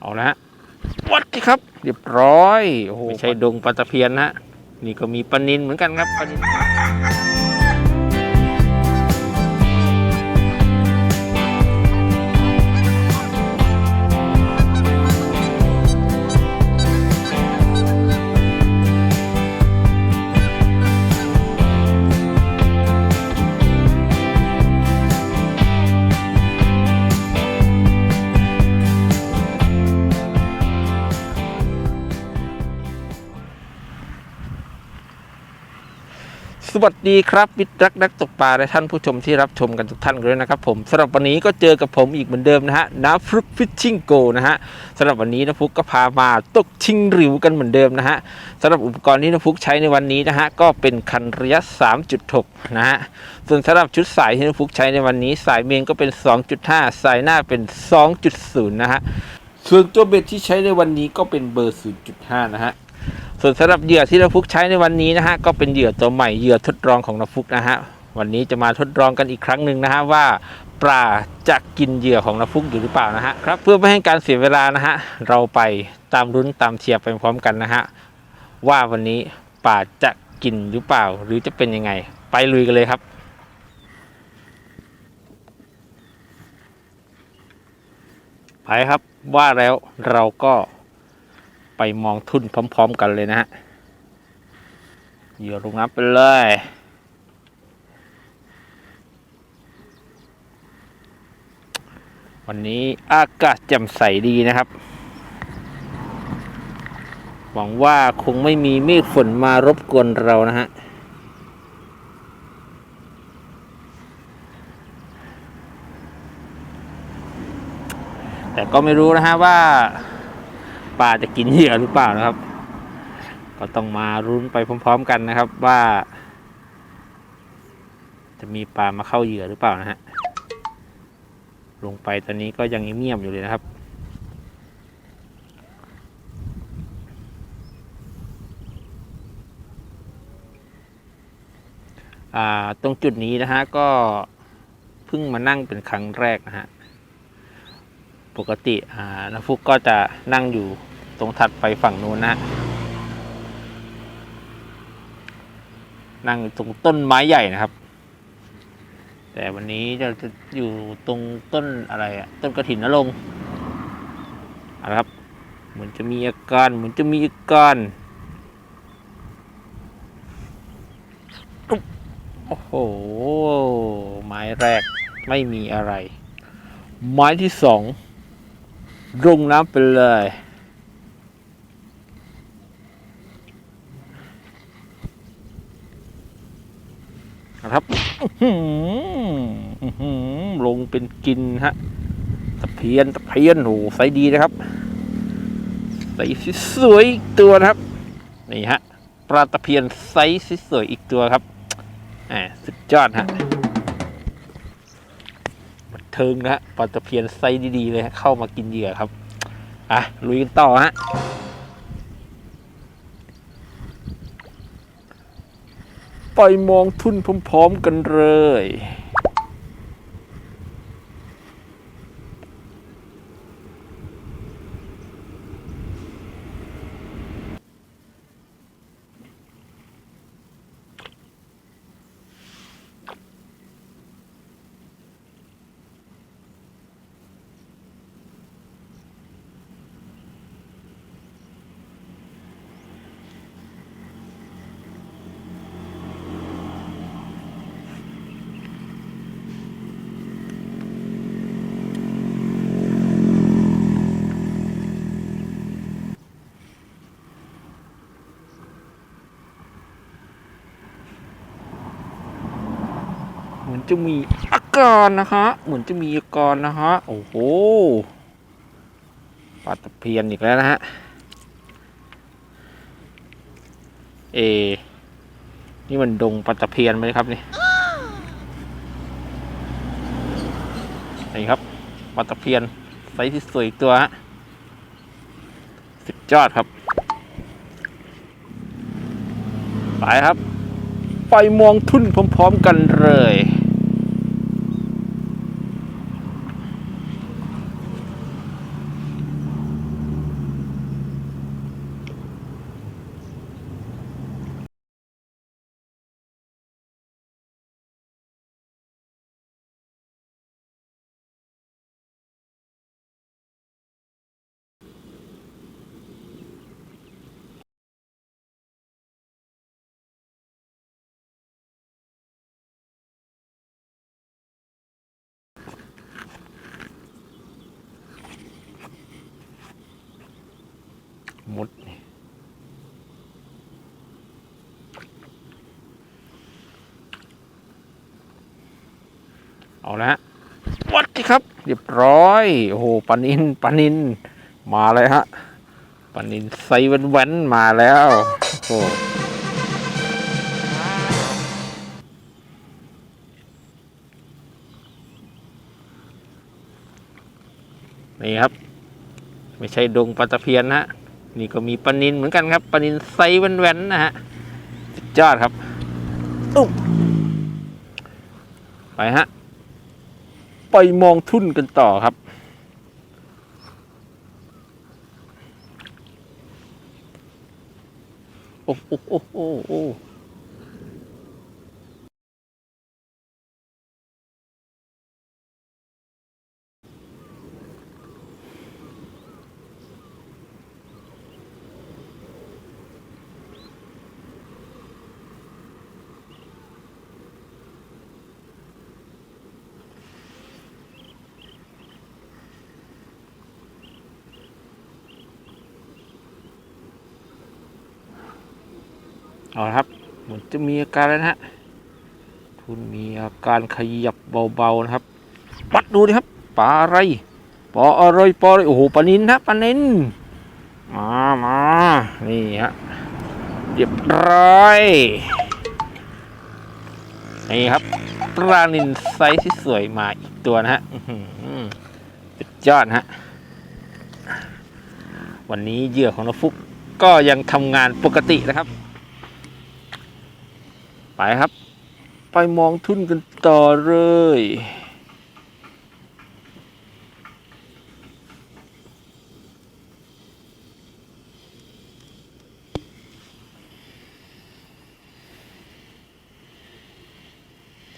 เอาละฮะวัดสิครับ เรียบร้อย โอ้โหไม่ใช่ดงปลาตะเพียนนะฮะนี่ก็มีปลานินเหมือนกันครับปลานิน วัสดีครับมิตรรักนักตกปลาและท่านผู้ชมที่รับชมกันทุกท่านเลยนะครับผมสำหรับวันนี้ก็เจอกับผมอีกเหมือนเดิมนะฮะน้ำฟลุกฟิชชิ่งโกนะฮะสำหรับวันนี้นะฟุกก็พามาตกชิงริวกันเหมือนเดิมนะฮะสำหรับอุปกรณ์ที่นะฟุกใช้ในวันนี้นะฮะก็เป็นคันระยะ 3.6 นะฮะส่วนสำหรับชุดสายที่นะฟุกใช้ในวันนี้ สายเมนก็เป็น 2.5 สายหน้าเป็น 2.0 นะฮะส่วนตัวเบ็ดที่ใช้ในวันนี้ก็เป็นเบอร์ 0.5 นะฮะ ส่วนสำหรับเหยื่อที่เราฟุกใช้ในวันนี้นะฮะก็เป็นเหยื่อตัวใหม่เหยื่อทดลองของเราฟุกนะฮะวันนี้จะมาทดลองกันอีกครั้งหนึ่งนะฮะว่าปลาจะกินเหยื่อของเราฟุกอยู่หรือเปล่านะฮะครับเพื่อไม่ให้การเสียเวลานะฮะเราไปตามรุ้นตามเชียร์ไปพร้อมกันนะฮะว่าวันนี้ปลาจะกินหรือเปล่า หรือจะเป็นยังไง ไปลุยกันเลยครับไปครับว่าแล้วเราก็ ไปมองทุนพร้อม ๆ กันเลยนะฮะเหยื่อลงน้ำไปเลยวันนี้อากาศแจ่มใสดีนะครับ หวังว่าคงไม่มีเมฆฝนมารบกวนเรานะฮะแต่ก็ไม่รู้นะฮะว่า ปลาจะกินเหยื่อหรือเปล่านะครับ ก็ต้องมารุ้นไปพร้อม ๆ กันนะครับว่า จะมีปลามาเข้าเหยื่อหรือเปล่านะฮะลงไปตอนนี้ก็ยังเงียบอยู่เลยนะครับตรงจุดนี้นะฮะก็เพิ่งมานั่งเป็นครั้งแรกนะฮะ ปกติอ่านาฟุกก็จะนั่งอยู่ ตรงถัดไปฝั่งนู้นนะนั่งตรงต้นไม้ใหญ่นะครับ แต่วันนี้เราจะอยู่ตรงต้นอะไรอะต้นกระถินนรงอะครับ เหมือนจะมีอาการเหมือนจะมีอาการโอ้โห ไม้แรกไม่มีอะไร ไม้ที่สองลงน้ำไปเลย นะครับลงเป็นกินฮะตะเพียนตะเพียนโหใสดีนะครับใสสวยอีกตัวนะครับนี่ฮะปลาตะเพียนไซส์สวยอีกตัวครับแหมสุดยอดฮะบันเทิงนะฮะปลาตะเพียนไซส์ดีๆเลยเข้ามากินเหยื่อครับอะลุยกันต่อฮะ ไปมองทุนพร้อมๆกันเลย จะมีอาการนะฮะ เหมือนจะมีอาการนะฮะ โอ้โหปลาตะเพียนอีกแล้วนะฮะ เอ นี่มันดงปลาตะเพียนไหมครับนี่นี่ครับปลาตะเพียนไซส์ที่สวยตัวฮะสุดยอดครับ ไปครับ ไปมองทุ่นพร้อมๆกันเลย มุดเอาละวัดสิครับ เรียบร้อย โอ้โหปานินปานิน มาเลยฮะปานินไซแวนแวนๆมาแล้วโอ้โหนี่ครับ ไม่ใช่ดงปลาตะเพียนนะ นี่ก็มีปลานินเหมือนกันครับปลานินไซแวนแวนๆนะฮะสุดยอดครับตุ้มไปฮะ ไปมองทุ่นกันต่อครับ โอ้โอ้โอ้โอ้ เอาละครับเหมือนจะมีอาการแล้วนะฮะทุนมีอาการขยับเบาๆนะครับวัดดูดิครับปลาอะไรปลาอะไรปลาอะไรโอ้โหปลานินนะปลานินมามานี่ฮะเรียบร้อยนี่ครับปลานินไซส์ที่สวยมาอีกตัวนะฮะสุดยอดนะฮะวันนี้เหยื่อของนกฟุกก็ยังทำงานปกตินะครับ ไปครับ ไปมองทุ่นกันต่อเลย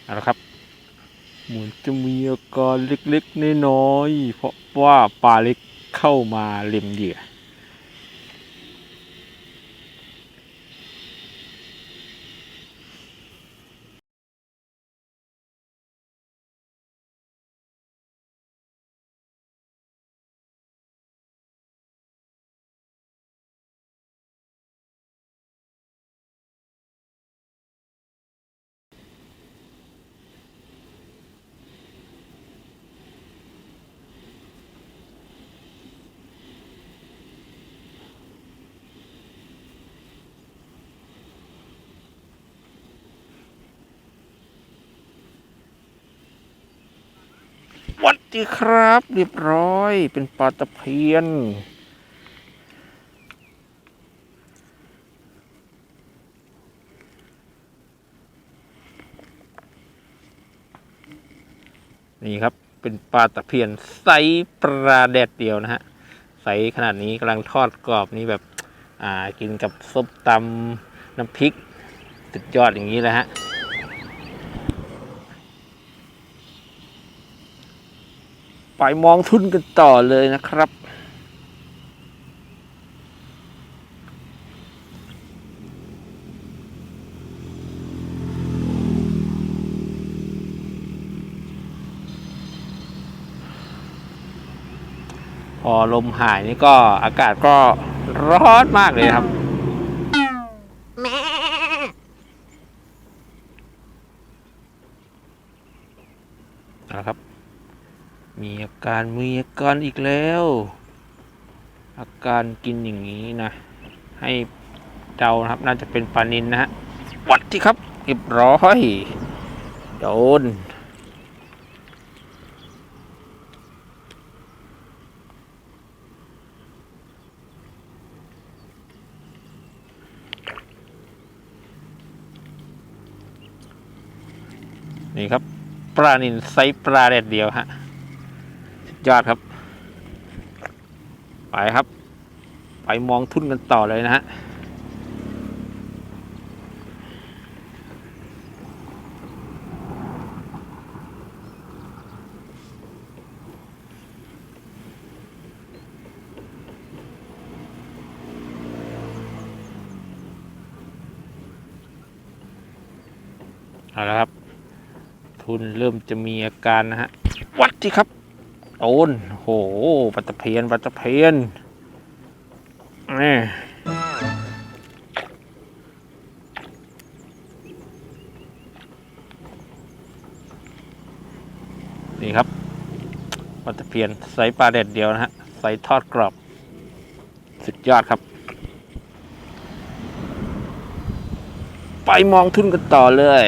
เอาละครับ เหมือนจะมีอาการเล็กๆน้อยๆเพราะว่าปลาเล็กเข้ามาเล็มเหยื่อ วั ดีครับ เรียบร้อยเป็นปลาตะเพียน นี่ครับเป็นปลาตะเพียนไซส์ปลาแดดเดียวนะฮะไซส์ขนาดนี้กำลังทอดกรอบนี่แบบอ่ากินกับส้มตำน้ำพริกสุดยอดอย่างนี้เลยฮะ ไปมองทุนกันต่อเลยนะครับ พอลมหายนี่ก็อากาศก็ร้อนมากเลยครับ เอาละครับ มีอา การมีอาการอีกแล้ว อาการกินอย่างนี้นะ ให้เดานะครับ น่าจะเป็นปลานินนะฮะวัดที่ครับเรียบร้อยโดนนี่ครับปลานินไซส์ปลาแดดเดียวฮะ ยอดครับ ไปครับ ไปมองทุ่นกันต่อเลยนะฮะเอาละครับ ทุนเริ่มจะมีอาการนะฮะ วัดที่ครับ โอนโหปัตตะเพียนปัตตะเพียนนนี่นี่ครับปลาตะเพียนใส่ปลาเด็ดเดียวนะฮะใส่ทอดกรอบ สุดยอดครับ ไปมองทุนกันต่อเลย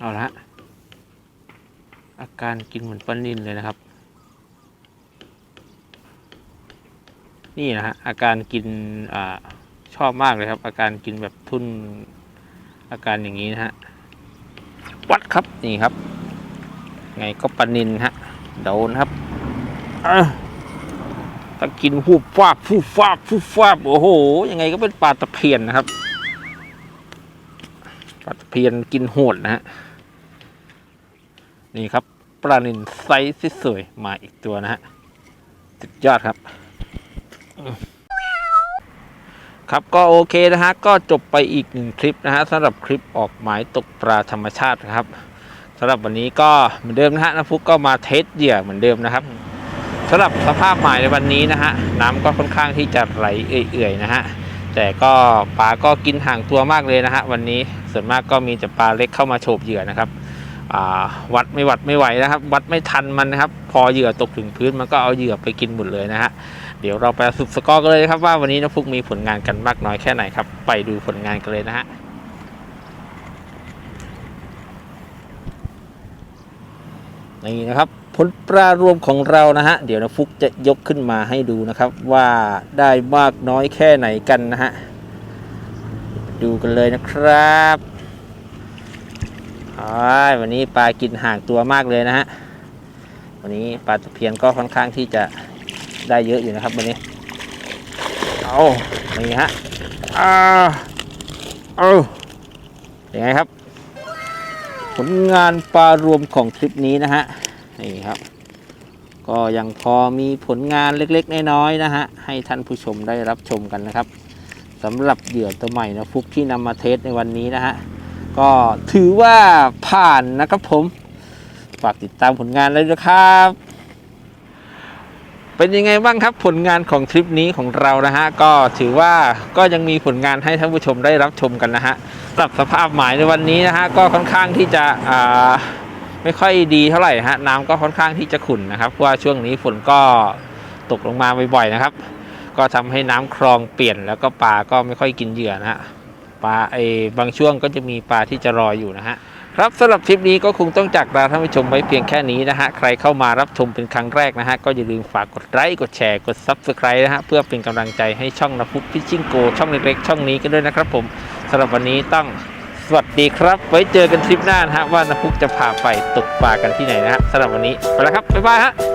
เอาละฮะอาการกินเหมือนปลานินเลยนะครับ นี่นะฮะอาการกินอ่าชอบมากเลยครับ อาการกินแบบทุ่นอาการอย่างนี้นะฮะวัดครับนี่ครับ ไงก็ปลานินฮะโดนครับถ้ากินหูฟาบฟูฟาบฟูฟาบโอ้โหยังไงก็เป็นปลาตะเพียนนะครับปลาตะเพียนกินโหดนะฮะ นี่ครับปลานินไซส์สวยมาอีกตัวนะฮะสุดยอดครับ ครับก็โอเคนะฮะก็จบไปอีกหนึ่งคลิปนะฮะสำหรับคลิปออกหมายตกปลาธรรมชาตินะครับสำหรับวันนี้ก็เหมือนเดิมนะฮะน้ำพุกก็มาเทสเหยื่อเหมือนเดิมนะครับสำหรับสภาพหมายในวันนี้นะฮะน้ำก็ค่อนข้างที่จะไหลเอื่อยๆนะฮะแต่ก็ปลาก็กินห่างตัวมากเลยนะฮะวันนี้ส่วนมากก็มีแต่ปลาเล็กเข้ามาโฉบเหยื่อนะครับ วัดไม่วัดไม่ไหวนะครับ วัดไม่ทันมันนะครับ พอเหยื่อตกถึงพื้นมันก็เอาเหยื่อไปกินหมดเลยนะฮะเดี๋ยวเราไปสรุปสกอร์กันเลยครับว่าวันนี้นะฟุกมีผลงานกันมากน้อยแค่ไหนครับ ไปดูผลงานกันเลยนะฮะนี่นะครับผลปลารวมของเรานะฮะเดี๋ยวนะฟุกจะยกขึ้นมาให้ดูนะครับว่าได้มากน้อยแค่ไหนกันนะฮะดูกันเลยนะครับ วันนี้ปลากินห่างตัวมากเลยนะฮะ วันนี้ปลาตะเพียนก็ค่อนข้างที่จะได้เยอะอยู่นะครับวันนี้ เอานี่ฮะอ้าเอาอย่างไงครับ ผลงานปลารวมของคลิปนี้นะฮะ นี่ครับ ก็ยังพอมีผลงานเล็กๆ น้อยๆนะฮะ ให้ท่านผู้ชมได้รับชมกันนะครับสำหรับเหยื่อตัวใหม่นะฟุกที่นำมาเทสในวันนี้นะฮะ ก็ถือว่าผ่านนะครับผม ฝากติดตามผลงานเลยนะครับ เป็นยังไงบ้างครับผลงานของทริปนี้ของเรานะฮะ ก็ถือว่าก็ยังมีผลงานให้ท่านผู้ชมได้รับชมกันนะฮะสำหรับสภาพหมายในวันนี้นะฮะก็ค่อนข้างที่จะอ่าไม่ค่อยดีเท่าไหร่ฮะน้ำก็ค่อนข้างที่จะขุ่นนะครับเพราะว่าช่วงนี้ฝนก็ตกลงมาบ่อยๆนะครับ ก็ทำให้น้ำคลองเปลี่ยนแล้วก็ปลาก็ไม่ค่อยกินเหยื่อนะฮะ ปลาไอ้บางช่วงก็จะมีปลาที่จะรออยู่นะฮะครับสำหรับทริปนี้ก็คงต้องจากลาท่านผู้ชมไว้เพียงแค่นี้นะฮะใครเข้ามารับชมเป็นครั้งแรกนะฮะก็อย่าลืมฝากกดไลค์กดแชร์กด Subscribe นะฮะเพื่อเป็นกำลังใจให้ช่องนพุกพิชิ่งโก ช่องเล็กๆช่องนี้กันด้วยนะครับผมสำหรับวันนี้ต้องสวัสดีครับ ไว้เจอกันทริปหน้านะฮะว่านพุกจะพาไปตกปลากันที่ไหนนะฮะสำหรับวันนี้ไปแล้วครับบ๊ายบายฮะ